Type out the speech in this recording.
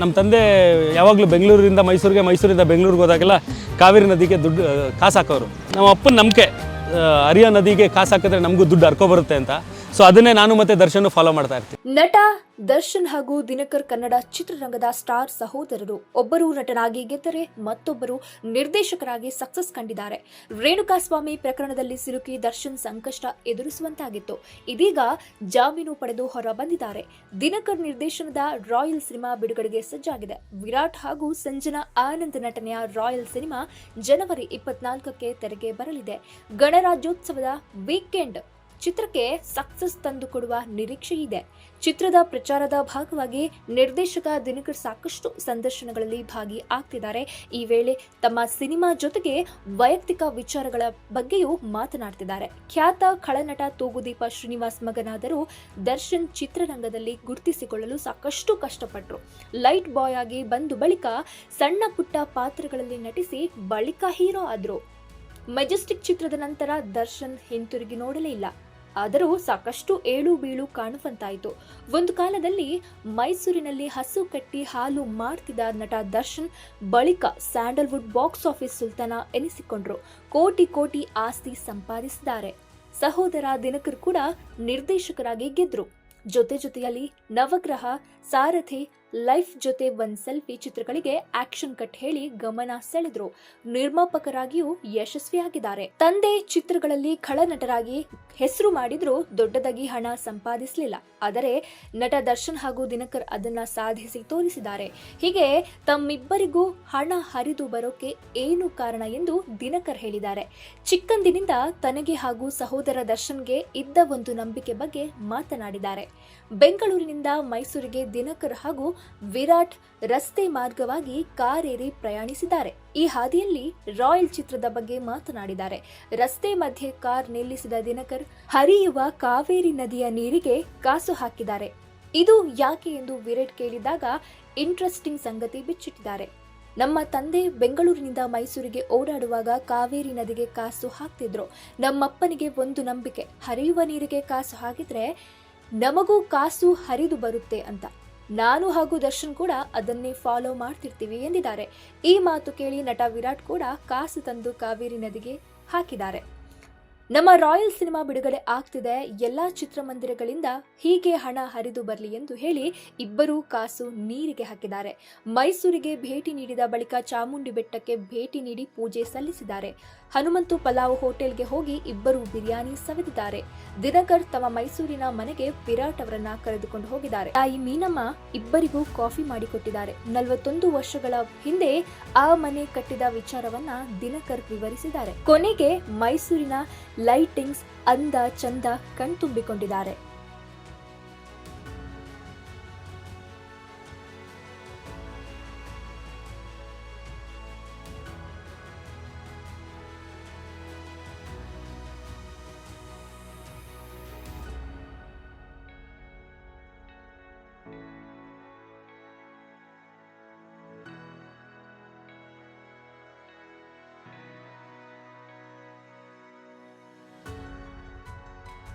ನಮ್ಮ ತಂದೆ ಯಾವಾಗಲೂ ಬೆಂಗಳೂರಿಂದ ಮೈಸೂರಿಗೆ, ಮೈಸೂರಿಂದ ಬೆಂಗಳೂರಿಗೆ ಹೋದಾಗೆಲ್ಲ ಕಾವೇರಿ ನದಿಗೆ ದುಡ್ಡು ಕಾಸು ಹಾಕೋರು. ನಮ್ಮ ಅಪ್ಪನ ನಂಬಿಕೆ ಹರಿಯ ನದಿಗೆ ಕಾಸು ಹಾಕಿದ್ರೆ ನಮಗೂ ದುಡ್ಡು ಹರ್ಕೊಬರುತ್ತೆ ಅಂತ. ಸೊ ಅದನ್ನೇ ನಾನು ಮತ್ತೆ ದರ್ಶನ್ ಫಾಲೋ ಮಾಡ್ತಾ ಇರ್ತೀನಿ. ನಟ, ದರ್ಶನ್ ಹಾಗೂ ದಿನಕರ್ ಕನ್ನಡ ಚಿತ್ರರಂಗದ ಸ್ಟಾರ್ ಸಹೋದರರು ಒಬ್ಬರು ನಟನಾಗಿ ಗೆದ್ದರೆ ಮತ್ತೊಬ್ಬರು ನಿರ್ದೇಶಕರಾಗಿ ಸಕ್ಸಸ್ ಕಂಡಿದ್ದಾರೆ. ರೇಣುಕಾಸ್ವಾಮಿ ಪ್ರಕರಣದಲ್ಲಿ ಸಿಲುಕಿ ದರ್ಶನ್ ಸಂಕಷ್ಟ ಎದುರಿಸುವಂತಾಗಿತ್ತು. ಇದೀಗ ಜಾಮೀನು ಪಡೆದು ಹೊರ ಬಂದಿದ್ದಾರೆ ದಿನಕರ್ ನಿರ್ದೇಶನದ ರಾಯಲ್ ಸಿನಿಮಾ ಬಿಡುಗಡೆಗೆ ಸಜ್ಜಾಗಿದೆ. ವಿರಾಟ್ ಹಾಗೂ ಸಂಜನಾ ಆನಂದ್ ನಟನೆಯ ರಾಯಲ್ ಸಿನಿಮಾ ಜನವರಿ ಇಪ್ಪತ್ನಾಲ್ಕಕ್ಕೆ ತೆರೆಗೆ ಬರಲಿದೆ. ಗಣರಾಜ್ಯೋತ್ಸವದ ವೀಕೆಂಡ್ ಚಿತ್ರಕ್ಕೆ ಸಕ್ಸಸ್ ತಂದುಕೊಡುವ ನಿರೀಕ್ಷೆ ಇದೆ. ಚಿತ್ರದ ಪ್ರಚಾರದ ಭಾಗವಾಗಿ ನಿರ್ದೇಶಕ ದಿನಕರ್ ಸಾಕಷ್ಟು ಸಂದರ್ಶನಗಳಲ್ಲಿ ಭಾಗಿ ಆಗ್ತಿದ್ದಾರೆ ಈ ವೇಳೆ ತಮ್ಮ ಸಿನಿಮಾ ಜೊತೆಗೆ ವೈಯಕ್ತಿಕ ವಿಚಾರಗಳ ಬಗ್ಗೆಯೂ ಮಾತನಾಡ್ತಿದ್ದಾರೆ. ಖ್ಯಾತ ಖಳನಟ ತೂಗುದೀಪ ಶ್ರೀನಿವಾಸ್ ಮಗನಾದರೂ ದರ್ಶನ್ ಚಿತ್ರರಂಗದಲ್ಲಿ ಗುರುತಿಸಿಕೊಳ್ಳಲು ಸಾಕಷ್ಟು ಕಷ್ಟಪಟ್ಟರು ಲೈಟ್ ಬಾಯ್ ಆಗಿ ಬಂದು ಬಳಿಕ ಸಣ್ಣ ಪುಟ್ಟ ಪಾತ್ರಗಳಲ್ಲಿ ನಟಿಸಿ ಬಳಿಕ ಹೀರೋ ಆದರು. ಮೆಜೆಸ್ಟಿಕ್ ಚಿತ್ರದ ನಂತರ ದರ್ಶನ್ ಹಿಂತಿರುಗಿ ನೋಡಲೇ ಇಲ್ಲ. ಆದರೂ ಸಾಕಷ್ಟು ಏಳು ಬೀಳು ಕಾಣುವಂತಾಯಿತು. ಒಂದು ಕಾಲದಲ್ಲಿ ಮೈಸೂರಿನಲ್ಲಿ ಹಸು ಕಟ್ಟಿ ಹಾಲು ಮಾಡ್ತಿದ್ದ ನಟ ದರ್ಶನ್ ಬಳಿಕ ಸ್ಯಾಂಡಲ್ವುಡ್ ಬಾಕ್ಸ್ ಆಫೀಸ್ ಸುಲ್ತಾನ ಎನಿಸಿಕೊಂಡ್ರು. ಕೋಟಿ ಕೋಟಿ ಆಸ್ತಿ ಸಂಪಾದಿಸಿದ್ದಾರೆ. ಸಹೋದರ ದಿನಕರ್ ಕೂಡ ನಿರ್ದೇಶಕರಾಗಿ ಗೆದ್ರು. ಜೊತೆ ಜೊತೆಯಲ್ಲಿ ನವಗ್ರಹ ಸಾರಥಿ ಲೈಫ್ ಜೊತೆ ಒಂದ್ ಸೆಲ್ಫಿ ಚಿತ್ರಗಳಿಗೆ ಆಕ್ಷನ್ ಕಟ್ ಹೇಳಿ ಗಮನ ಸೆಳೆದ್ರು. ನಿರ್ಮಾಪಕರಾಗಿಯೂ ಯಶಸ್ವಿಯಾಗಿದ್ದಾರೆ. ತಂದೆ ಚಿತ್ರಗಳಲ್ಲಿ ಖಳನಟರಾಗಿ ಹೆಸರು ಮಾಡಿದ್ರು ದೊಡ್ಡದಾಗಿ ಹಣ ಸಂಪಾದಿಸಲಿಲ್ಲ. ಆದರೆ ನಟ ದರ್ಶನ್ ಹಾಗೂ ದಿನಕರ್ ಅದನ್ನ ಸಾಧಿಸಿ ತೋರಿಸಿದ್ದಾರೆ. ಹೀಗೆ ತಮ್ಮಿಬ್ಬರಿಗೂ ಹಣ ಹರಿದು ಬರೋಕೆ ಏನು ಕಾರಣ ಎಂದು ದಿನಕರ್ ಹೇಳಿದ್ದಾರೆ. ಚಿಕ್ಕಂದಿನಿಂದ ತನಗೆ ಹಾಗೂ ಸಹೋದರ ದರ್ಶನ್ಗೆ ಇದ್ದ ಒಂದು ನಂಬಿಕೆ ಬಗ್ಗೆ ಮಾತನಾಡಿದ್ದಾರೆ. ಬೆಂಗಳೂರಿನಿಂದ ಮೈಸೂರಿಗೆ ದಿನಕರ್ ಹಾಗೂ ವಿರಾಟ್ ರಸ್ತೆ ಮಾರ್ಗವಾಗಿ ಕಾರೇರಿ ಪ್ರಯಾಣಿಸಿದ್ದಾರೆ. ಈ ಹಾದಿಯಲ್ಲಿ ರಾಯಲ್ ಚಿತ್ರದ ಬಗ್ಗೆ ಮಾತನಾಡಿದ್ದಾರೆ. ರಸ್ತೆ ಮಧ್ಯೆ ಕಾರ್ ನಿಲ್ಲಿಸಿದ ದಿನಕರ್ ಹರಿಯುವ ಕಾವೇರಿ ನದಿಯ ನೀರಿಗೆ ಕಾಸು ಹಾಕಿದ್ದಾರೆ. ಇದು ಯಾಕೆ ಎಂದು ವಿರಾಟ್ ಕೇಳಿದಾಗ ಇಂಟ್ರೆಸ್ಟಿಂಗ್ ಸಂಗತಿ ಬಿಚ್ಚಿಟ್ಟಿದ್ದಾರೆ. ನಮ್ಮ ತಂದೆ ಬೆಂಗಳೂರಿನಿಂದ ಮೈಸೂರಿಗೆ ಓಡಾಡುವಾಗ ಕಾವೇರಿ ನದಿಗೆ ಕಾಸು ಹಾಕ್ತಿದ್ರು. ನಮ್ಮಪ್ಪನಿಗೆ ಒಂದು ನಂಬಿಕೆ, ಹರಿಯುವ ನೀರಿಗೆ ಕಾಸು ಹಾಕಿದ್ರೆ ನಮಗೂ ಕಾಸು ಹರಿದು ಬರುತ್ತೆ ಅಂತ. ನಾನು ಹಾಗೂ ದರ್ಶನ್ ಕೂಡ ಅದನ್ನೇ ಫಾಲೋ ಮಾಡ್ತಿರ್ತೀವಿ ಎಂದಿದ್ದಾರೆ. ಈ ಮಾತು ಕೇಳಿ ನಟ ವಿರಾಟ್ ಕೂಡ ಕಾಸು ತಂದು ಕಾವೇರಿ ನದಿಗೆ ಹಾಕಿದ್ದಾರೆ. ನಮ್ಮ ರಾಯಲ್ ಸಿನಿಮಾ ಬಿಡುಗಡೆ ಆಗ್ತಿದೆ. ಎಲ್ಲಾ ಚಿತ್ರಮಂದಿರಗಳಿಂದ ಹೀಗೆ ಹಣ ಹರಿದು ಬರಲಿ ಎಂದು ಹೇಳಿ ಇಬ್ಬರೂ ಕಾಸು ನೀರಿಗೆ ಹಾಕಿದ್ದಾರೆ. ಮೈಸೂರಿಗೆ ಭೇಟಿ ನೀಡಿದ ಬಳಿಕ ಚಾಮುಂಡಿ ಬೆಟ್ಟಕ್ಕೆ ಭೇಟಿ ನೀಡಿ ಪೂಜೆ ಸಲ್ಲಿಸಿದ್ದಾರೆ. ಹನುಮಂತು ಪಲಾವ್ ಹೋಟೆಲ್ಗೆ ಹೋಗಿ ಇಬ್ಬರು ಬಿರಿಯಾನಿ ಸವಿದಿದ್ದಾರೆ. ದಿನಕರ್ ತಮ್ಮ ಮೈಸೂರಿನ ಮನೆಗೆ ವಿರಾಟ್ ಅವರನ್ನ ಕರೆದುಕೊಂಡು ಹೋಗಿದ್ದಾರೆ. ತಾಯಿ ಮೀನಮ್ಮ ಇಬ್ಬರಿಗೂ ಕಾಫಿ ಮಾಡಿಕೊಟ್ಟಿದ್ದಾರೆ. ನಲವತ್ತೊಂದು ವರ್ಷಗಳ ಹಿಂದೆ ಆ ಮನೆ ಕಟ್ಟಿದ ವಿಚಾರವನ್ನ ದಿನಕರ್ ವಿವರಿಸಿದ್ದಾರೆ. ಕೊನೆಗೆ ಮೈಸೂರಿನ ಲೈಟಿಂಗ್ಸ್ ಅಂದ ಚಂದ ಕಣ್ತುಂಬಿಕೊಂಡಿದ್ದಾರೆ.